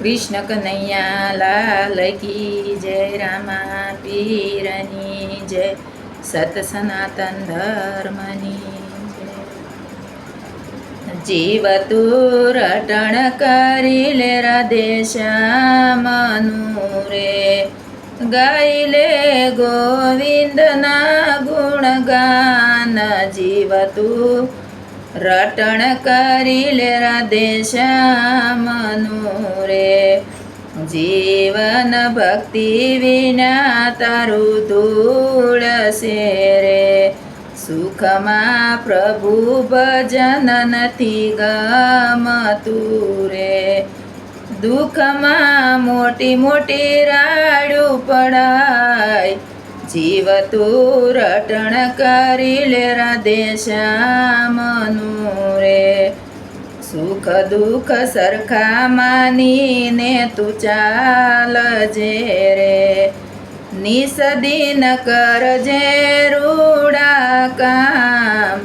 કૃષ્ણ કનૈયા લાલ કી જય, રામા પીરની જય, સત સનાતન ધર્મની જીવ તું રટણ કરી લે રાધે શ્યામનું રે ગાઈ લે ગોવિંદના ગુણગાન. જીવ તું રટણ કરી લે રાધે શ્યામનું રે જીવન ભક્તિ વિના તારું ધૂળ રે સુખમાં પ્રભુ ભજન નથી ગમતું રે દુઃખમાં મોટી મોટી રાડું પડાય. જીવ તું રટણ કરી લે રાધે શ્યામનું રે સુખ દુઃખ સરખા માનીને તું ચાલજે રે. નિસદીન કરજે રૂડા કામ.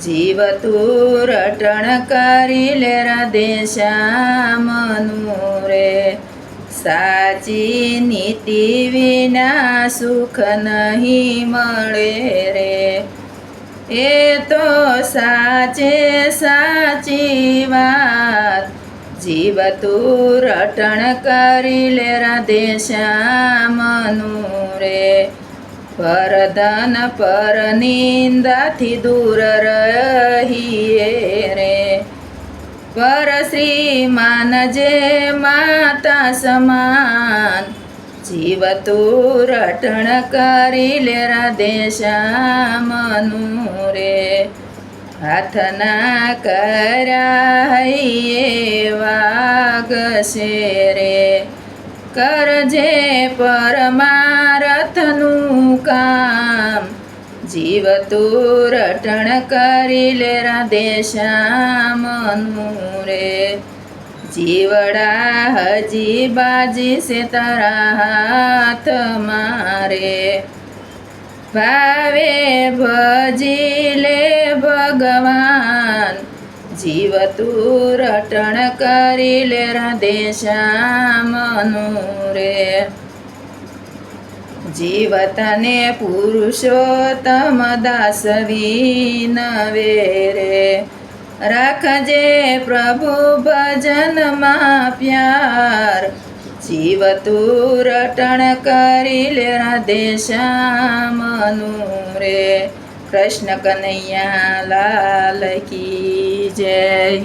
જીવ તું રટણ કરી લે રાધે રે. સાચી નીતિ વિના સુખ નહીં મળે રે. એ તો સાચે સાચી વાત. જીવ તું રટણ કરી લે રાધે શ્યામનું રે. પરધન પર નિંદાથી દૂર રહીએ રે. પર શ્રીમાન જે માતા સમાન. જીવ તું રટણ કરી લે રાધે શ્યામનું રે હાથના કરાઈએ વાગશે રે. કરજે પરમારથનું કામ. જીવ તું રટણ કરી લે રાધે રે જીવડા હજી બાજી છે તારા હાથ મારે. ભાવે ભજી લે ભગવાન, જીવ તું રટણ કરી લે રાધે શ્યામનું રે. જીવ તને પુરુષોત્તમ દાસ વિનવે રે. રાખજે પ્રભુ ભજનમાં પ્યાર. જીવ તું રટણ કરી લે રાધે શ્યામનું રે. કૃષ્ણ કનૈયા લાલ કી જય.